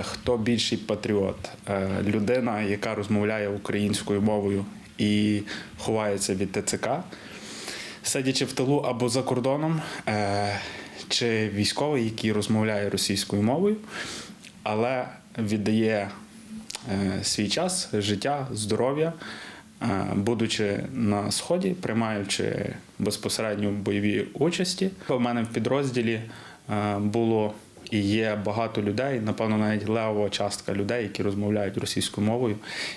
Хто більший патріот? Е, Людина, яка розмовляє українською мовою і ховається від ТЦК, сидячи в тилу або за кордоном, е, чи військовий, який розмовляє російською мовою, але віддає е, свій час, життя, здоров'я, будучи на сході, приймаючи безпосередньо бойові участі. У мене в підрозділі було і є багато людей, напевно, навіть левова частка людей, які розмовляють російською мовою,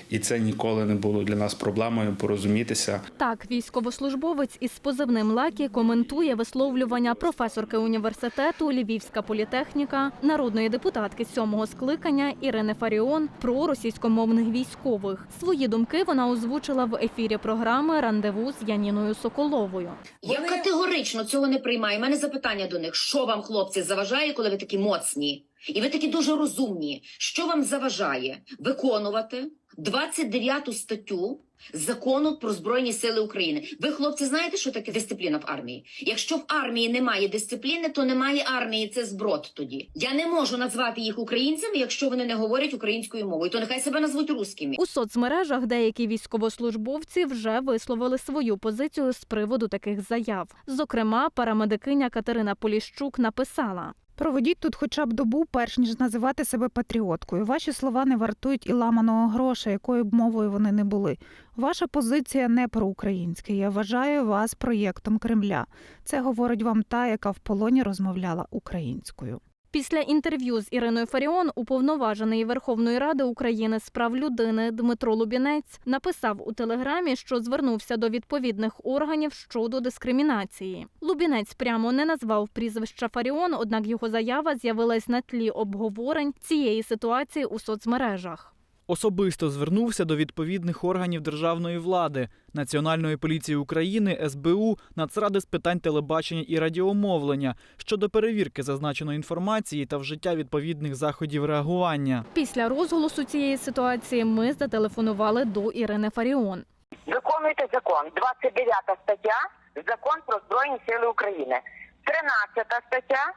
і це ніколи не було для нас проблемою порозумітися. Так, військовослужбовець із позивним Лакі коментує висловлювання професорки університету Львівська політехніка, народної депутатки сьомого скликання Ірини Фаріон про російськомовних військових. Свої думки вона озвучила в ефірі програми Рандеву з Яніною Соколовою. Я категорично цього не приймаю. У мене запитання до них: що вам, хлопці, заважає, коли ви такі моцні? І ви такі дуже розумні. Що вам заважає виконувати 29 статтю закону про збройні сили України? Ви, хлопці, знаєте, що таке дисципліна в армії? Якщо в армії немає дисципліни, то немає армії. Це зброд. Тоді я не можу назвати їх українцями, якщо вони не говорять українською мовою. То нехай себе назвуть русскими. У соцмережах деякі військовослужбовці вже висловили свою позицію з приводу таких заяв. Зокрема, парамедикиня Катерина Поліщук написала. Проведіть тут хоча б добу, перш ніж називати себе патріоткою. Ваші слова не вартують і ламаного гроша, якою б мовою вони не були. Ваша позиція не проукраїнська. Я вважаю вас проєктом Кремля. Це говорить вам та, яка в полоні розмовляла українською. Після інтерв'ю з Іриною Фаріон уповноважений Верховної Ради України з прав людини Дмитро Лубінець написав у телеграмі, що звернувся до відповідних органів щодо дискримінації. Лубінець прямо не назвав прізвища Фаріон, однак його заява з'явилась на тлі обговорень цієї ситуації у соцмережах. Особисто звернувся до відповідних органів державної влади, Національної поліції України, СБУ, Нацради з питань телебачення і радіомовлення щодо перевірки зазначеної інформації та вжиття відповідних заходів реагування. Після розголосу цієї ситуації ми зателефонували до Ірини Фаріон. Виконуйте закон. 29 стаття Закон про Збройні Сили України. 13 стаття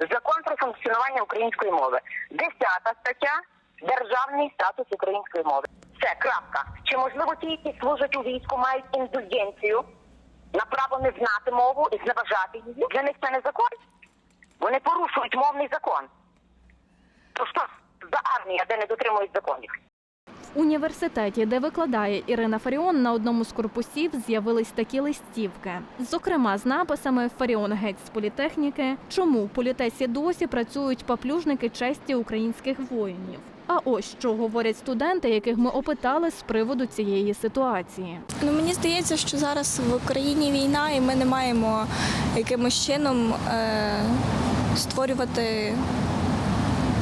Закон про функціонування української мови. 10 стаття Державний статус української мови. Все, крапка. Чи можливо ті, які служать у війську, мають індульгенцію на право не знати мову і зневажати її? Для них це не закон. Вони порушують мовний закон. То що за армія, де не дотримують законів? В університеті, де викладає Ірина Фаріон, на одному з корпусів з'явились такі листівки. Зокрема, з написами Фаріон геть з політехніки. Чому в політесі досі працюють паплюжники честі українських воїнів? А ось що говорять студенти, яких ми опитали з приводу цієї ситуації. Ну мені здається, що зараз в Україні війна, і ми не маємо якимось чином е, створювати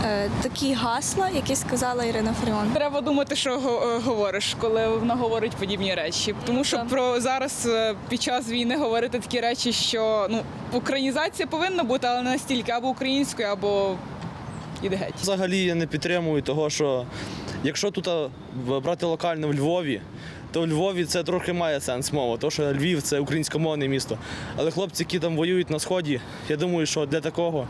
е, такі гасла, які сказала Ірина Фаріон. Треба думати, що го- е, говориш, коли вона говорить подібні речі. Тому що про зараз е, під час війни говорити такі речі, що ну українізація повинна бути, але не настільки або українською, або іде геть. Взагалі я не підтримую того, що якщо тут брати локально в Львові, то в Львові це трохи має сенс мова, тому що Львів це українськомовне місто. Але хлопці, які там воюють на сході, я думаю, що для такого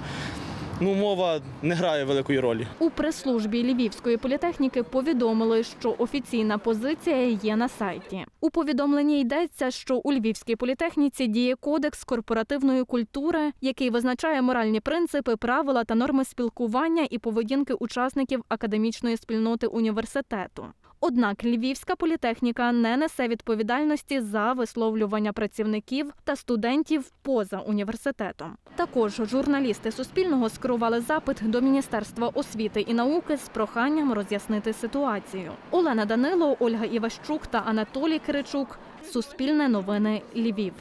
ну, мова не грає великої ролі. У прес-службі Львівської політехніки повідомили, що офіційна позиція є на сайті. У повідомленні йдеться, що у Львівській політехніці діє кодекс корпоративної культури, який визначає моральні принципи, правила та норми спілкування і поведінки учасників академічної спільноти університету. Однак Львівська політехніка не несе відповідальності за висловлювання працівників та студентів поза університетом. Також журналісти Суспільного скерували запит до Міністерства освіти і науки з проханням роз'яснити ситуацію. Олена Данило, Ольга Іващук та Анатолій Киричук. Суспільне новини Львів.